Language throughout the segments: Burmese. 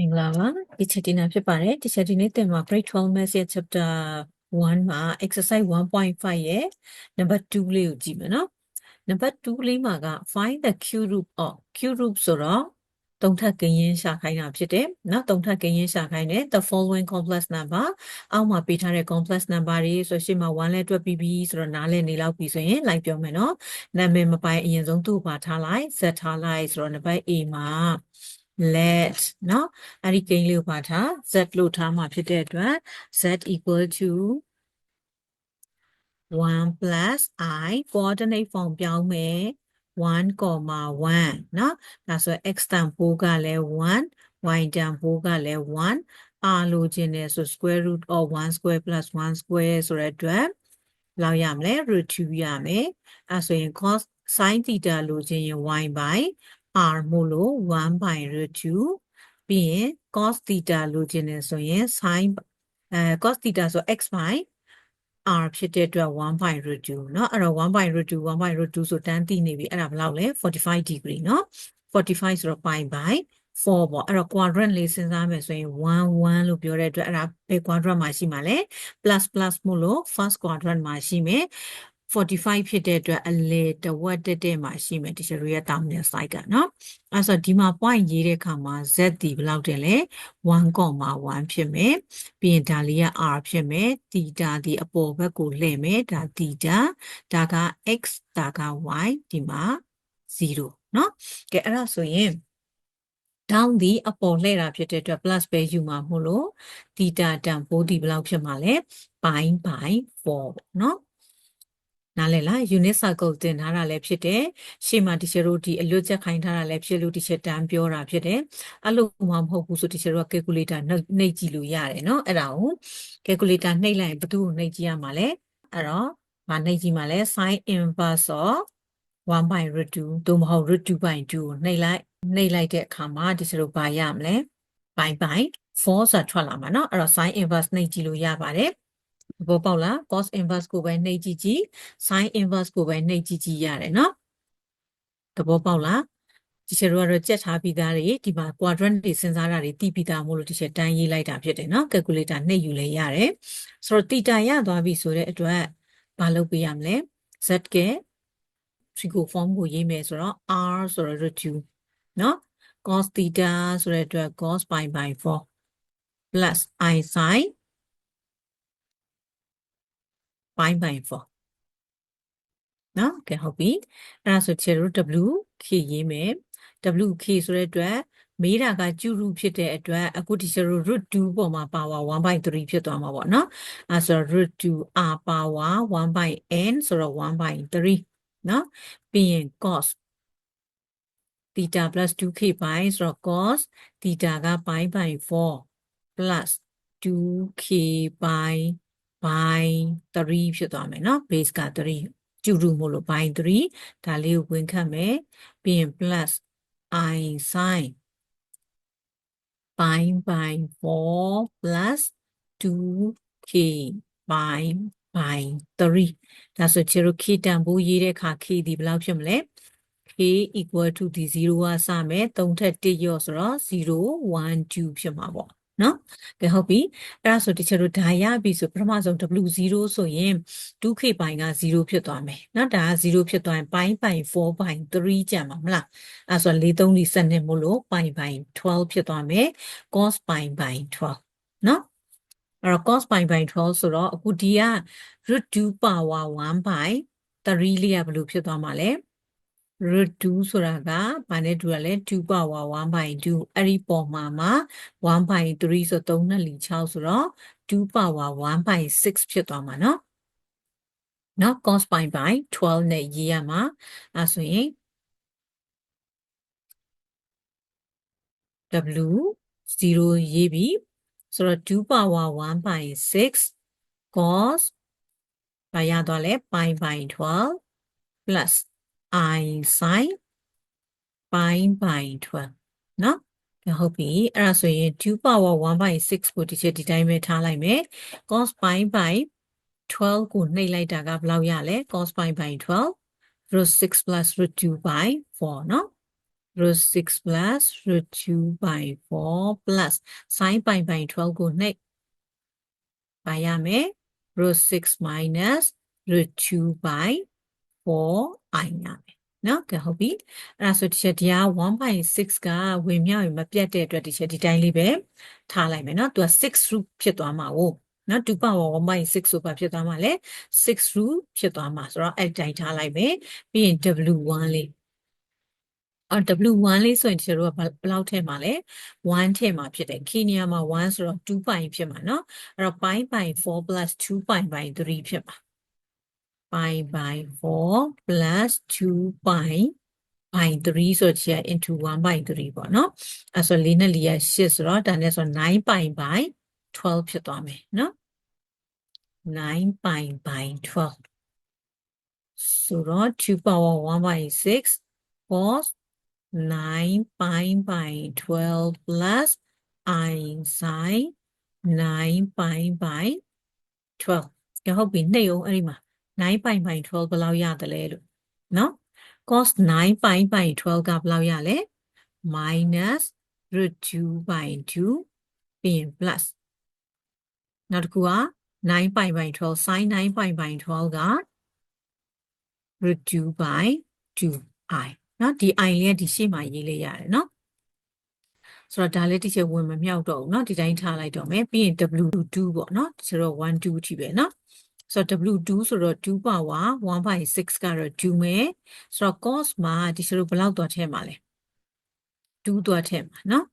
မင်္ဂလာပါဒီချက်ဒီနာဖြစ်ပါတယ်ဒီချက်ဒီနေ့သင်မှာ grade 12 maths ရဲ့ chapter 1မှာ exercise 1.5ရဲ့ number 2လေးကိုကြည့်မယ်နော် number 2လေးမှာက find the cube root of cube root ဆိုတော့သုံးထပ်ကင်းရင်ရှာခိုင်းတာဖြစ်တယ်နော်သုံးထပ်ကင်းရင်ရှာခိုင်းတယ် the following complex number အောက်မှာပေးထားတဲ့ complex number တွေဆိုရှင်းမှာ1လဲတွက်ပြီးပြီဆိုတော့နားလဲနေလောက်ပြီဆိုရင်လိုက်ပြောမယ်နော်နာမည်မပိုင်အရင်ဆုံးသူ့ပါထားလိုက် z ထားလိုက်ဆိုတော့ number A မှာ let เนาะအဲ့ဒီကိန်းလေးကိုပါထား z လို့ထားမှာဖြစ်တဲ့အတွက် z equal to 1 plus i coordinate form ပြောင်းမယ်1 1เนาะဒါဆို x တန်ဖိုးကလည်း1 y တန်ဖိုးကလည်း1 r လိုချင်တယ်ဆို square root of 1 square plus 1 square ဆိုတဲ့အတွက်လောက်ရမလဲ root 2ရမယ်အဲဆိုရင် cos sin theta လိုချင်ရင် y by r မို့လို့1 by root 2ပြီးရင် cos theta လိုချင်တယ်ဆိုရင် sin အဲ cos theta ဆို x by r ဖြစ်တဲ့အတွက်1 by root 2เนาะအဲ့တော့1 by root 2 1 by root 2ဆိုတန်းသိနေပြီအဲ့ဒါဘယ်လောက်လဲ45 degree เนาะ45ဆိုတော့ pi by 4ပေါ့အဲ့တော့ quadrant လေးစဉ်းစားမယ်ဆိုရင်1 1လို့ပြောတဲ့အတွက်အဲ့ဒါဘယ် quadrant မှာရှိမှာလဲ plus plus မို့လို့ first quadrant မှာရှိမယ် 45ဖြစ်တဲ့အတွက်အလေတဝက်တက်တဲ့မှာရှိမယ်တချို့ရဲ့တောင်းတဲ့ site ကနော်အဲဆိုဒီမှာ point ရေးတဲ့အခါမှာ z ဒီဘယ်လောက်တယ်လဲ1.1ဖြစ်မယ်ပြီးရင်ဒါလေးက r ဖြစ်မယ် theta ဒီအပေါ်ဘက်ကိုလှည့်မယ်ဒါ theta ဒါက x ဒါက y ဒီမှာ0နော်ကဲအဲ့ဒါဆိုရင် down ဒီအပေါ်လှည့်တာဖြစ်တဲ့အတွက် plus ပဲယူမှာမို့လို့ theta တန်ဖိုးဒီဘယ်လောက်ဖြစ်မှာလဲ pi by 4ပေါ့နော် နားလည်လား unit circle တင်ထားတာလည်းဖြစ်တယ်ရှေ့မှာတီချာတို့ဒီအလွတ်ချက်ခိုင်းထားတာလည်းဖြစ်လို့တီချာတန်းပြောတာဖြစ်တယ်အဲ့လိုမှမဟုတ်ဘူးဆိုတီချာတို့က calculator နှိပ်ကြည့်လို့ရတယ်เนาะအဲ့ဒါကို calculator နှိပ်လိုက်ရင်ဘယ်သူ့ကိုနှိပ်ကြည့်ရမှာလဲအဲ့တော့မနှိပ်ကြည့်မှာလဲ sin inverse of 1 by root 2သို့မဟုတ် root 2 by 2ကိုနှိပ်လိုက်နှိပ်လိုက်တဲ့အခါမှာတီချာတို့ဘာရမလဲ pi by 4ဆိုတာထွက်လာမှာเนาะအဲ့တော့ sin inverse နှိပ်ကြည့်လို့ရပါတယ် သဘောပေါက်လား cos inverse ကိုပဲနှိပ်ကြည့်ကြည့် sin inverse ကိုပဲနှိပ်ကြည့်ကြည့်ရတယ်နော်သဘောပေါက်လားဒီချက်တို့ကတော့ကြက်ထားပြီးသားတွေဒီမှာ quadrant တွေစဉ်းစားတာတွေတည်ပြီးသားမို့လို့ဒီချက်တန်းရေးလိုက်တာဖြစ်တယ်နော် calculator နှိပ်ယူလဲရတယ်ဆိုတော့ theta ရသွားပြီဆိုတဲ့အတွက်မလုပ်ပေးရမလဲ z က trigo form ကိုရေးမယ်ဆိုတော့ r ဆိုတော့ root 2နော် cos theta ဆိုတဲ့အတွက် cos pi by 4 plus i sin 5 by 4နော်ကဲဟုတ်ပြီအဲ့ဒါဆိုချေတို့ w k ရေးမယ် w k ဆိုတဲ့အတွက်မေးတာကကျူရုဖြစ်တဲ့အတွက်အခုဒီချေတို့ root 2ပေါ်မှာ power 1 by 3ဖြစ်သွားမှာပေါ့နော်အဲ့ဆိုတော့ root 2 r power 1 by n ဆိုတော့1 by 3နော်ပြီးရင် cos theta plus 2k by ဆိုတော့ cos theta က pi by 4 plus 2k by by 3ဖြစ်သွားမယ်เนาะ base က3ကျူရူမို့လို့ by 3ဒါလေးကိုဝင်ခတ်မယ်ပြီးရင် plus i sin by by 4 plus 2k by by 3ဒါဆိုချေတို့ k တန်ဖိုးရေးတဲ့အခါ k ဒီဘယ်လောက်ဖြစ်မလဲ k equal to ဒီ0ကစမယ်3ထက်1ရော့ဆိုတော့0 1 2ဖြစ်မှာပေါ့ နော်ကဲဟုတ်ပြီအဲ့ဒါဆိုတချို့တို့ဒါရပြီဆိုပထမဆုံး w0 ဆိုရင် 2k ပိုင်းက0ဖြစ်သွားမယ်နော်ဒါက0ဖြစ်သွားရင်ပိုင်းပိုင်း4ပိုင်း3ကျန်ပါမလားအဲ့ဆို4 3 4စနစ်မို့လို့ပိုင်းပိုင်း12ဖြစ်သွားမယ် cos ပိုင်းပိုင်း12နော်အဲ့တော့ cos ပိုင်းပိုင်း12ဆိုတော့အခုဒီက root 2 power 1 by 3လေးကဘယ်လိုဖြစ်သွားမှာလဲ root 2ဆိုတာကဘာနဲ့တူရလဲ2 power 1 by 2အဲ့ဒီပေါ်မှာမှာ1 by 3ဆို3နဲ့လီ6ဆိုတော့2 power 1 by 6ဖြစ်သွားမှာเนาะเนาะ cos pi by 12နဲ့ရေးရမှာအဲဆိုရင် w 0ရေးပြီဆိုတော့2 power 1 by 6 cos ဘာရသွားလဲ pi by 12 plus i sin pi by 12เนาะဟုတ်ပြီအဲ့ဒါဆိုရင်2 power 1 by 6ကိုဒီချက်ဒီတိုင်းပဲထားလိုက်မယ် cos pi by 12ကိုနှိပ်လိုက်တာကဘယ်လောက်ရလဲ cos pi by 12 root 6 plus root 2 by 4เนาะ root 6 plus root 2 by 4 plus sin pi by 12ကိုနှိပ်ပါရမယ် root 6 minus root 2 by 4 i ရမယ်နော်ကဲဟုတ်ပြီအဲ့ဒါဆိုတစ်ချက်တရား1.6ကဝင်မြောက်ရင်မပြတ်တဲ့အတွက်တစ်ချက်ဒီတိုင်းလေးပဲထားလိုက်မယ်နော်သူက6 root ဖြစ်သွားမှာ ਉਹ နော်2 power 1.6ဆိုပါဖြစ်သွားမှာလေ6 root ဖြစ်သွားမှာဆိုတော့အဲ့တိုင်းထားလိုက်မယ်ပြီးရင် w1 လေးအော် W1 လေးဆိုရင်ဒီတို့ကဘယ်လောက်ထည့်မှာလဲ1ထည့်မှာဖြစ်တယ်ခီနီယာမှာ1ဆိုတော့2ပိုင်ဖြစ်မှာเนาะအဲ့တော့ pi by 4 plus 2 pi by 3ဖြစ်မှာ pi by 4 plus 2 pi by 3ဆိုချက် into 1 by 3ပေါ့နော်အဲဆို4နဲ့4ရ8ဆိုတော့ဒါနဲ့ဆို9 pi by 12ဖြစ်သွားမယ်နော်9 pi by twelve. Surat two power 1 by 6 9 pi by 12 plus i sine 9 pi by 12ရဟုတ်ပြီနှိပ်အောင်အဲ့ဒီမှာ 9 pi by 12ဘယ်လောက်ရတယ်လဲလို့နော် cos 9 pi by 12ကဘယ်လောက်ရလဲ minus root 2 by 2ပြီးရင် plus နောက်တစ်ခုက9 pi by 12 sin 9 pi by 12က root 2 by 2i နော်ဒီ i လေးကဒီရှေ့မှာရေးလေးရတယ်နော်ဆိုတော့ဒါလေးတစ်ချက်ဝင်မမြောက်တော့ဘူးเนาะဒီတိုင်းထားလိုက်တော့မယ်ပြီးရင် w2 ပေါ့เนาะဆိုတော့1 2ထိပဲเนาะ ဆိုတော့ w2 ဆိုတော့2 power 1 by 6ကတော့2မယ်ဆိုတော့ cos မှာဒီဆိုဘယ်လောက်သွားထည့်မှာလဲ2သွားထည့်မှာနော်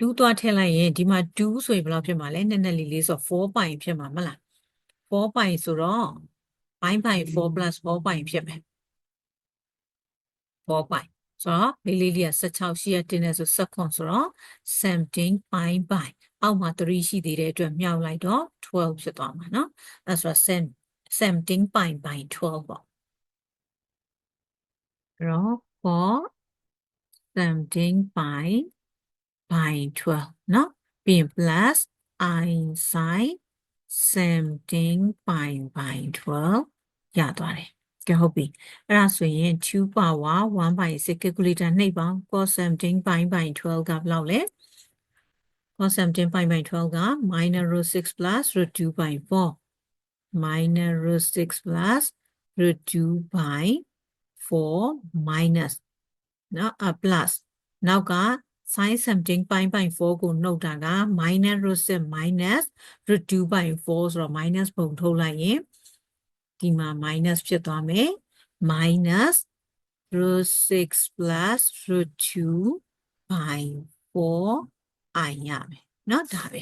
2သွားထည့်လိုက်ရင်ဒီမှာ2ဆိုရင်ဘယ်လောက်ဖြစ်မှာလဲနက်နက်လေးလေးဆိုတော့4 by ဖြစ်မှာမလား4 by ဆိုတော့9 by 4 plus 4 by ဖြစ်မယ်4 by ဆိုတော့လေးလေးလေးက16ရှိရတင်းနေဆိုစက္ကွန်ဆိုတော့17 by by အောက်မှာ3ရှိသေးတဲ့အတွက်မြောက်လိုက်တော့12ဖြစ်သွားမှာเนาะအဲဆိုတော့17 pi by 12ပေါ့အဲ့တော့ for 17 pi by 12เนาะပြီးရင် plus i sin 17 pi by 12ရသွားတယ်ကဲဟုတ်ပြီအဲ့ဒါဆိုရင်2 power 1 by 6 calculator နှိပ်ပေါင်း cos 17 pi by 12ကဘယ်လောက်လဲ cos 17 pi by 12က minus root 6 plus root 2 by 4 minus root 6 plus root 2 by 4 minus နော် a plus နောက်က sin 17 pi by 4ကိုနှုတ်တာက minus root 6 minus root 2 by 4ဆိုတော့ minus ပုံထုတ်လိုက်ရင်ဒီမှာ minus ဖြစ်သွားမယ် minus root 6 plus root 2 by 4 i ရမယ်เนาะဒါပဲ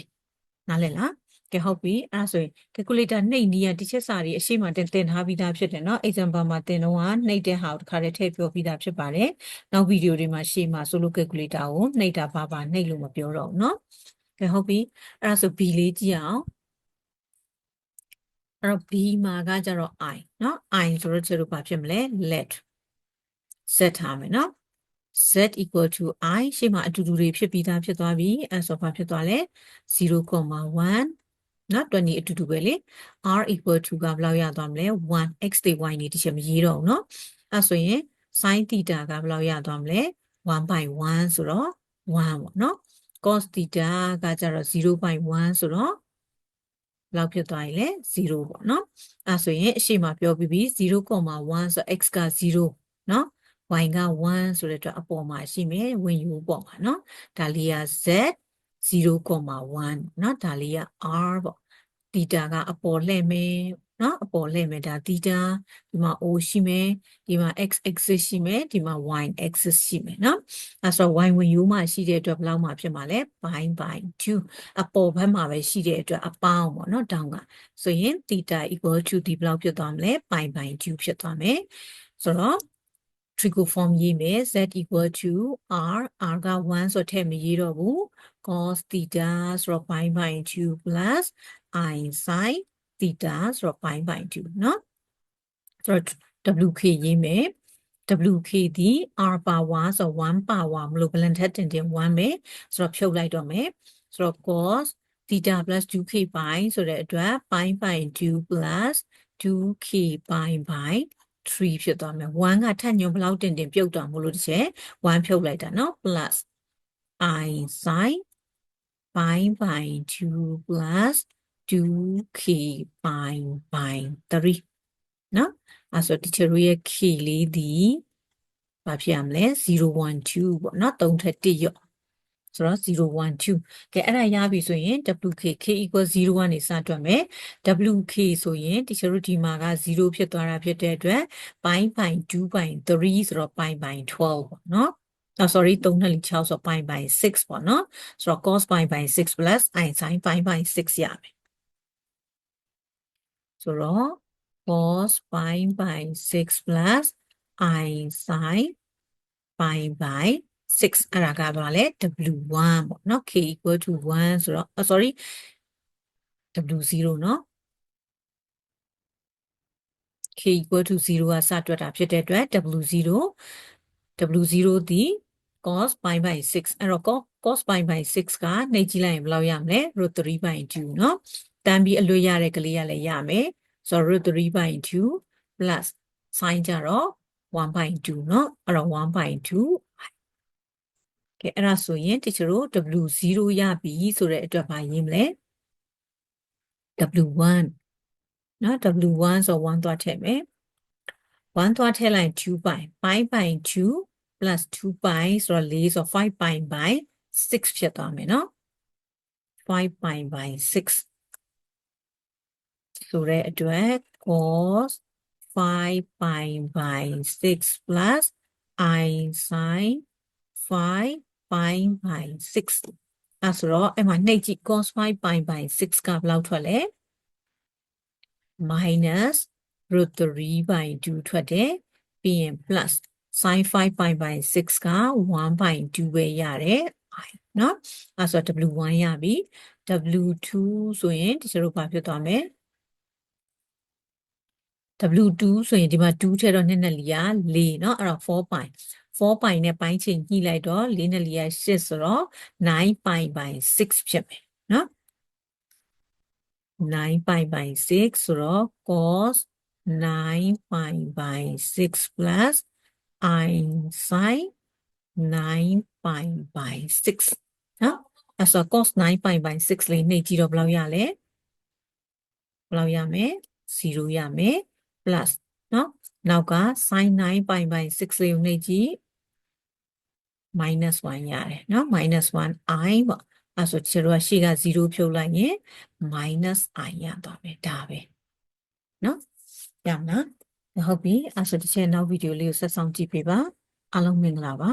နားလည်လားကဲဟုတ်ပြီအဲ့ဒါဆိုရင် calculator နှိပ်နီးရတစ်ချက်စာတွေအရှိမတင်တင်ထားပြီးသားဖြစ်တယ်เนาะ example မှာတင်တော့နှိပ်တဲ့ဟာကိုတစ်ခါတည်းထည့်ပြောပြီးသားဖြစ်ပါတယ်နောက်ဗီဒီယိုတွေမှာရှေ့မှာ solo calculator ကိုနှိပ်တာပါပါနှိပ်လို့မပြောတော့ဘူးเนาะကဲဟုတ်ပြီအဲ့ဒါဆို b လေးကြည့်အောင်အဲ့တော့ b မှာကကြတော့ i เนาะ i ဆိုတော့ကျတော့ဘာဖြစ်မလဲ let set ထားမယ်เนาะ z equal to i ရှေ့မှာအတူတူတွေဖြစ်ပြီးသားဖြစ်သွားပြီ s of ဖြစ်သွားလဲ0.1နော်20အတူတူပဲလေ r equal to ကဘယ်လောက်ရသွားမလဲ1 x တွေ y နေတချို့မရေးတော့ဘူးနော်အဲ့ဆိုရင် sin theta ကဘယ်လောက်ရသွားမလဲ1/1ဆိုတော့1ပေါ့နော် cos theta ကကျတော့0.1ဆိုတော့လောက်ဖြစ်သွားရင်လေ0ပေါ့နော်အဲ့ဆိုရင်အရှိမပြောပြီးပြီ0.1ဆို x က0နော် y က1ဆိုတဲ့အတွက်အပေါ်မှာရှိမယ်ဝင်ယူပေါ့ပါနော်ဒါလေးက z 0.1နော်ဒါလေးက r ပေါ့သီတာကအပေါ်လှည့်မယ်နော်အပေါ်လှည့်မယ်ဒါသီတာဒီမှာ o ရှိမယ်ဒီမှာ x axis ရှိမယ်ဒီမှာ y axis ရှိမယ်နော်အဲဆို y ဝင်ယူမှရှိတဲ့အတွက်ဘယ်လောက်မှဖြစ်မှာလဲ pi by 2အပေါ်ဘက်မှာပဲရှိတဲ့အတွက်အပေါင်းပေါ့နော်တောင်းကဆိုရင် theta equal to ဒီဘယ်လောက်ဖြစ်သွားမလဲ pi by 2ဖြစ်သွားမယ်ဆိုတော့ trigo form ရေးမယ် z equal to r r က1ဆိုထည့်မရေးတော့ဘူး cos theta ဆိုတော့ pi by 2 plus i sin theta ဆိုတော့ pi by 2เนาะဆိုတော့ wk ရေးမယ် wk ဒီ r power ဆိုတော့1 power မလို့ balance ထက်တင်တင်1ပဲဆိုတော့ဖြုတ်လိုက်တော့မယ်ဆိုတော့ cos theta plus 2k pi ဆိုတဲ့အတွက် pi by 2 plus 2k pi by 3ဖြစ်သွားမယ်1ကထပ်ညွန်ဘယ်လောက်တင်တင်ပြုတ်သွားမလို့တစ်ချက်1ဖြုတ်လိုက်တာเนาะ plus i sin pi by 2 plus 2k pi by 3เนาะအဲဆို teacher တို့ရဲ့ k လေးဒီဘာဖြစ်ရမလဲ012ပေါ့เนาะ3ထက်1ရော့ ဆိုတော့012ကဲအဲ့ဒါရပြီဆိုရင် wk k equal 0ကနေစတွက်မယ် wk ဆိုရင်တချို့တို့ဒီမှာက0ဖြစ်သွားတာဖြစ်တဲ့အတွက် pi by 2 by 3ဆိုတော့ pi by 12ပေါ့နော်အော် sorry 3နဲ့6ဆို pi by 6ပေါ့နော်ဆိုတော့ cos pi by 6 plus i sin pi by 6ရမယ်ဆိုတော့ cos pi by 6 plus i sin pi by 6အဲ့ဒါကဘာလဲ w1 ပေါ့နော် k equal to 1ဆိုတော့ oh, sorry w0 เนาะ k equal to 0ကစတွက်တာဖြစ်တဲ့အတွက် w0 w0 ဒီ cos pi by 6အဲ့တော့ cos cos pi by 6ကနှိပ်ကြည့်လိုက်ရင်ဘယ်လောက်ရမလဲ root 3 by 2เนาะတန်းပြီးအလွတ်ရတဲ့ကလေးကလည်းရမယ်ဆိုတော့ root 3 by 2 plus sin ကြတော့1 by 2เนาะအဲ့တော့1 by 2 ကဲအဲ့ဒါဆိုရင်တချို့တို့ W0 ရပြီဆိုတဲ့အတွက်ပါရေးမလဲ W1 နော် W1 ဆို1သွားထည့်မယ်1သွားထည့်လိုက်2 pi pi by 2 plus 2 pi ဆိုတော့4ဆို5 pi by 6ဖြစ်သွားမယ်နော်5 pi by 6ဆိုတဲ့အတွက် cos 5 pi by 6 plus i sin 5 pi by 6အဲဆိုတော့အဲ့မှာနှိပ်ကြည့် cos 5 pi by 6ကဘယ်လောက်ထွက်လဲ minus root 3 by 2ထွက်တယ်ပြီးရင် plus sin 5 pi by 6က1 by 2ပဲရတယ် i เนาะအဲဆိုတော့ w1 ရပြီ w2 ဆိုရင်ဒီလိုဘာဖြစ်သွားမလဲ W2 ဆိုရင်ဒီမှာ2ထည့်တော့2နဲ့လီက4เนาะအဲ့တော့4 pi 4ပိုင်နဲ့ပိုင်းချင်းညှိလိုက်တော့4နဲ့4က8ဆိုတော့9ပိုင်ပိုင်6ဖြစ်မယ်နော်9ပိုင်ပိုင်6ဆိုတော့ cos 9 pi by 6 plus i sin 9 pi by 6နော်အဲ့ဆို cos 9 pi by 6လေးနှိပ်ကြည့်တော့ဘယ်လောက်ရလဲဘယ်လောက်ရမလဲ0ရမယ် plus နော် နောက်က sin 9 pi by 6လေးကိုနှိပ်ကြည့် minus 1ရတယ်เนาะ minus 1 i ပေါ့အဲ့ဆိုကျတော့ရှေ့က0ဖြုတ်လိုက်ရင် minus i ရသွားမယ်ဒါပဲเนาะရမလားဟုတ်ပြီအဲ့ဆိုတစ်ချက်နောက်ဗီဒီယိုလေးကိုဆက်ဆောင်ကြည့်ပေးပါအားလုံးမင်္ဂလာပါ